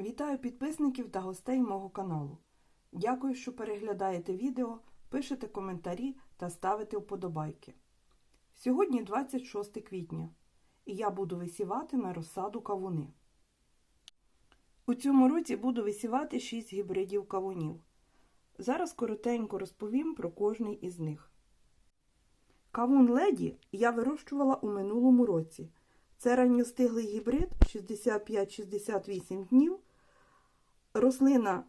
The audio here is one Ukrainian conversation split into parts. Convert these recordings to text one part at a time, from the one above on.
Вітаю підписників та гостей мого каналу. Дякую, що переглядаєте відео, пишете коментарі та ставите вподобайки. Сьогодні 26 квітня і я буду висівати на розсаду кавуни. У цьому році буду висівати 6 гібридів кавунів. Зараз коротенько розповім про кожний із них. Кавун леді я вирощувала у минулому році. Це ранньостиглий гібрид 65-68 днів. Рослина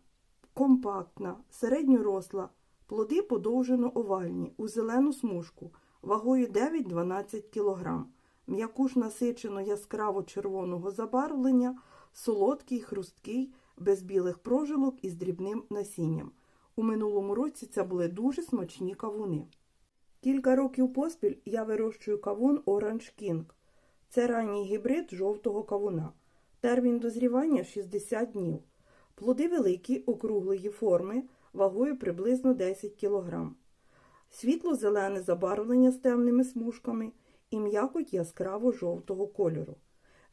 компактна, середньоросла, плоди подовжено овальні, у зелену смужку, вагою 9-12 кг. М'якуш насичено яскраво червоного забарвлення, солодкий, хрусткий, без білих прожилок і з дрібним насінням. У минулому році це були дуже смачні кавуни. Кілька років поспіль я вирощую кавун Orange King. Це ранній гібрид жовтого кавуна. Термін дозрівання 60 днів. Плоди великі, округлої форми, вагою приблизно 10 кг. Світло-зелене забарвлення з темними смужками і м'якоть яскраво жовтого кольору.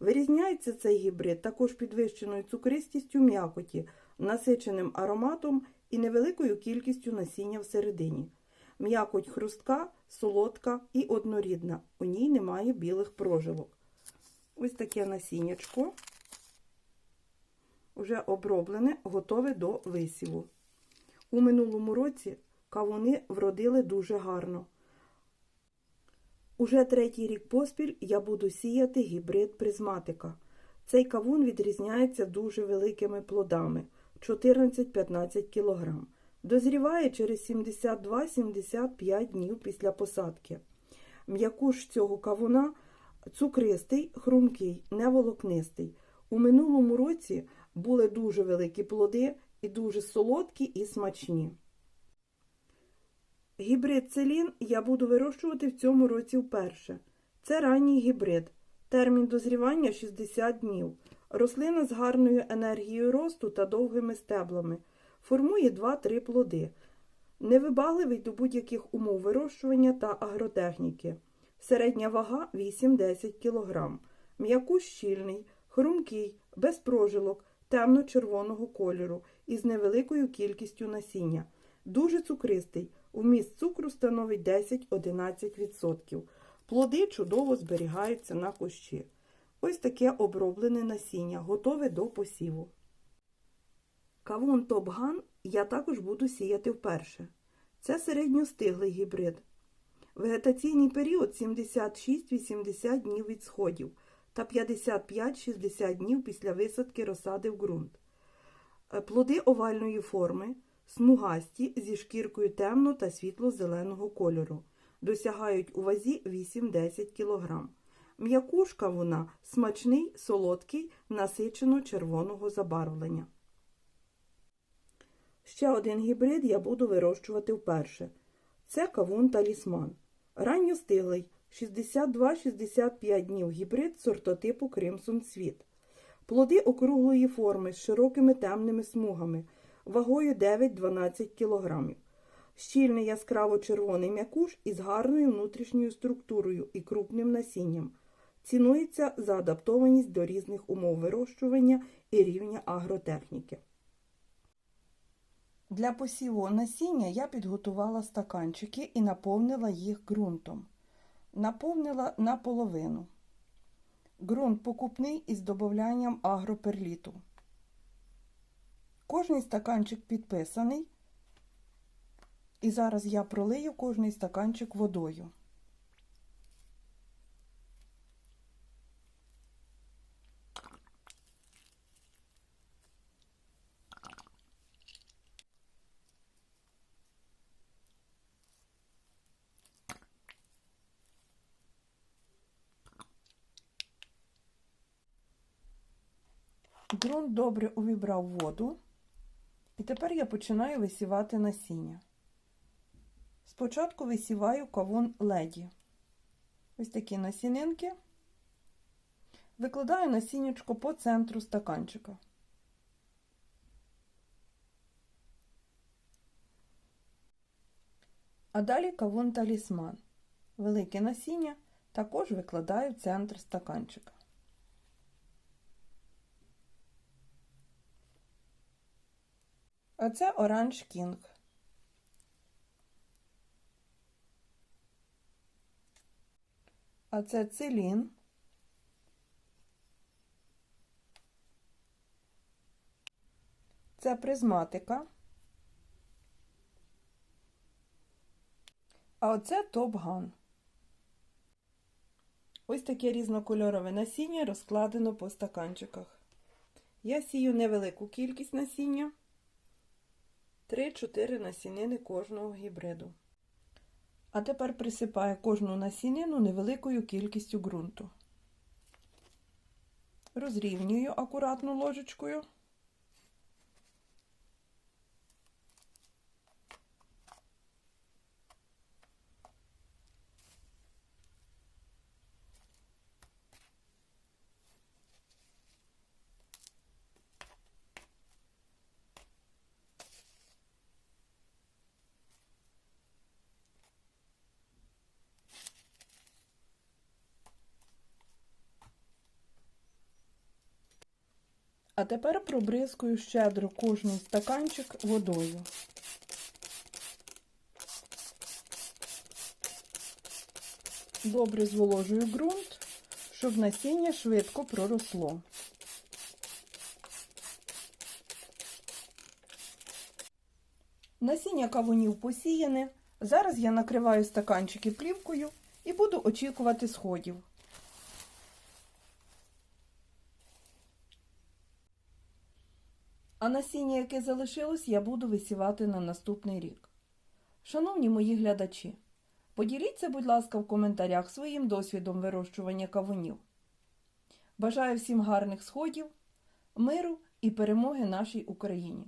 Вирізняється цей гібрид також підвищеною цукристістю м'якоті, насиченим ароматом і невеликою кількістю насіння всередині. М'якоть хрустка, солодка і однорідна. У ній немає білих прожилок. Ось таке насіннячко. Уже оброблене, готове до висіву. У минулому році кавуни вродили дуже гарно. Уже третій рік поспіль я буду сіяти гібрид призматика. Цей кавун відрізняється дуже великими плодами 14-15 кг. Дозріває через 72-75 днів після посадки. М'якуш цього кавуна цукристий, хрумкий, неволокнистий. У минулому році були дуже великі плоди і дуже солодкі і смачні. Гібрид целін я буду вирощувати в цьому році вперше. Це ранній гібрид. Термін дозрівання 60 днів. Рослина з гарною енергією росту та довгими стеблами. Формує 2-3 плоди. Невибагливий до будь-яких умов вирощування та агротехніки. Середня вага 8-10 кг. М'яку щільний, хрумкий, без прожилок, темно-червоного кольору із невеликою кількістю насіння. Дуже цукристий. Вміст цукру становить 10-11%. Плоди чудово зберігаються на кущі. Ось таке оброблене насіння, готове до посіву. Кавун Топган я також буду сіяти вперше. Це середньостиглий гібрид. Вегетаційний період 76-80 днів від сходів та 55-60 днів після висадки розсади в ґрунт. Плоди овальної форми, смугасті зі шкіркою темно та світло-зеленого кольору. Досягають у вазі 8-10 кг. М'якушка вона смачний, солодкий, насичено червоного забарвлення. Ще один гібрид я буду вирощувати вперше. Це кавун талісман. Ранньостиглий 62-65 днів гібрид сортотипу Кримсон Світ. Плоди округлої форми з широкими темними смугами, вагою 9-12 кг. Щільний яскраво червоний м'якуш із гарною внутрішньою структурою і крупним насінням. Цінується за адаптованість до різних умов вирощування і рівня агротехніки. Для посіву насіння я підготувала стаканчики і наповнила їх ґрунтом. Наповнила наполовину. Ґрунт покупний із додаванням агроперліту. Кожний стаканчик підписаний. І зараз я пролию кожний стаканчик водою. Ґрунт добре увібрав воду, і тепер я починаю висівати насіння. Спочатку висіваю кавун леді. Ось такі насінинки. Викладаю насіннячко по центру стаканчика. А далі кавун талісман. Велике насіння також викладаю в центр стаканчика. А це Оранж Кінг. А це Целін. Це призматика. А оце топ-ган. Ось таке різнокольорове насіння розкладено по стаканчиках. Я сію невелику кількість насіння. 3-4 насінини кожного гібриду. А тепер присипаю кожну насінину невеликою кількістю ґрунту. Розрівнюю акуратно ложечкою. А тепер пробризкую щедро кожний стаканчик водою. Добре зволожую ґрунт, щоб насіння швидко проросло. Насіння кавунів посіяне. Зараз я накриваю стаканчики плівкою і буду очікувати сходів. А насіння, яке залишилось, я буду висівати на наступний рік. Шановні мої глядачі, поділіться, будь ласка, в коментарях своїм досвідом вирощування кавунів. Бажаю всім гарних сходів, миру і перемоги нашій Україні.